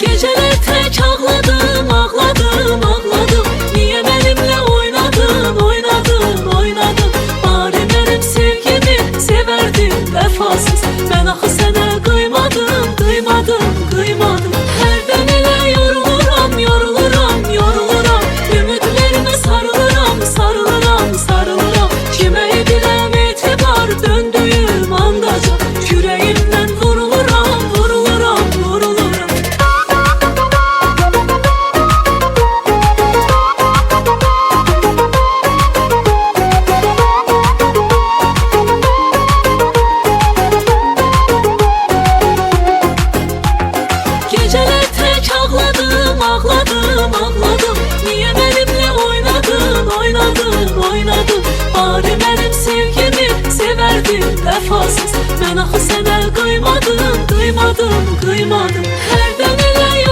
Geceler tek ağladım ağladım Niye benimle oynadın oynadın oynadın? Bari benim sevgimi severdin vefasız. Ben ahı sana kıymadım kıymadım kıymadım Hey